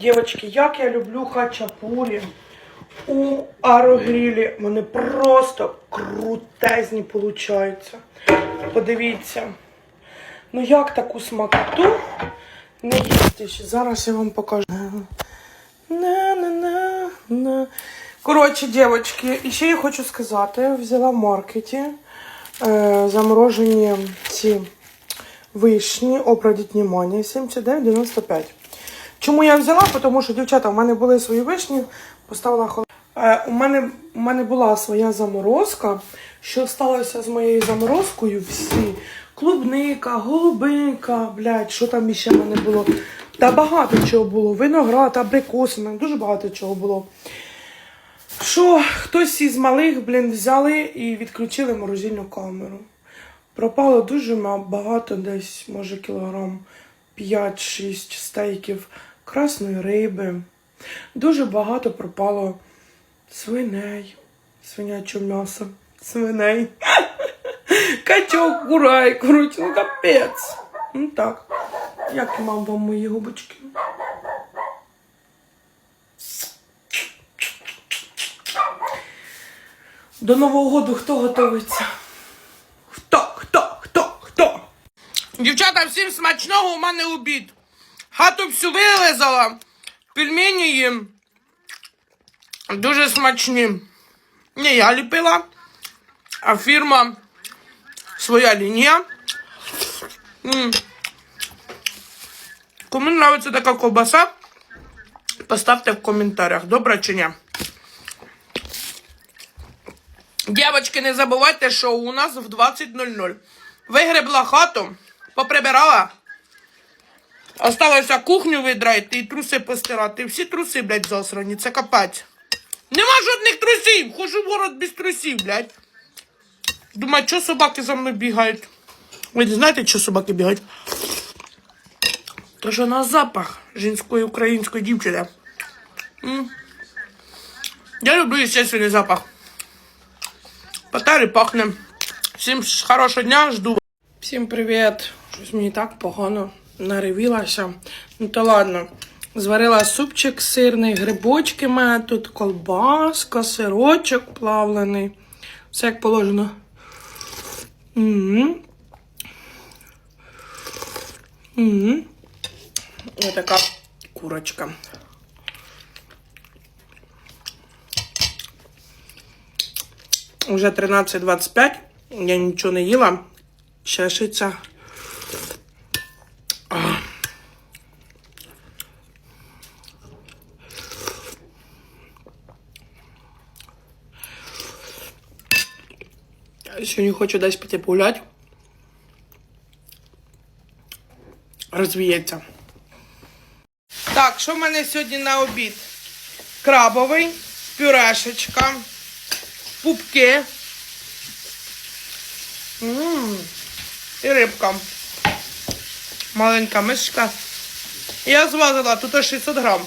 Дівчатки, як я люблю хачапурі у аерогрілі. Вони просто крутезні получаються. Подивіться. Ну як таку смакоту не їсти? Зараз я вам покажу. На-на-на-на. Коротше, дівчатки, і ще я хочу сказати, взяла в маркеті е, заморожені ці вишні, обрадіть внимание, 79,95. Чому я взяла? Тому що, дівчата, у мене були свої вишні, поставила холод. Е, у, мене, у мене була своя заморозка. Що сталося з моєю заморозкою? Всі. Клубника, голубинка, блядь, що там іще в мене було. Та багато чого було. Виноград, абрикоси, мене дуже багато чого було. Що хтось із малих, блін, взяли і відключили морозильну камеру. Пропало дуже багато, десь, може, кілограм 5-6 стейків красної риби. Дуже багато пропало свиней, свинячого м'яса, свиней. Качок, курай, коротше, ну капець. Ну так. Як мам вам мої губочки? До Нового году хто готується? Хто? Хто? Хто? Хто? Дівчата, всім смачного у мене обід. Хату всю вилизала. Пельмені їм. Дуже смачні. Не я ліпила, а фірма своя лінія. Кому нравиться така ковбаса, поставте в коментарях. Добре чи ні? Дівчатки, не забувайте, що у нас в 20.00. Вигребла хату, поприбирала. Осталося кухню видрати і труси постирати. Всі труси, блядь, засрані, це капець. Нема жодних трусів! Хожу в город без трусів, блядь. Думаю, що собаки за мною бігають? Ви не знаєте, що собаки бігають? То що на запах жінської української дівчини. Я люблю естественний запах. Патері пахне. Всім хорошого дня, жду. Всім привіт. Щось мені так погано наревілася. Ну то ладно. Зварила супчик сирний, грибочки в тут, колбаска, сирочок плавлений. Все як положено. М-м. М-м. Ось така курочка. Уже 13.25. Я нічого не їла. Чешеться. Сьогодні хочу десь піти погуляти. Розвіється. Так, що в мене сьогодні на обід? Крабовий, пюрешечка, пупки. М, І рибка. Маленька мишка. Я звазила, тут 600 грам.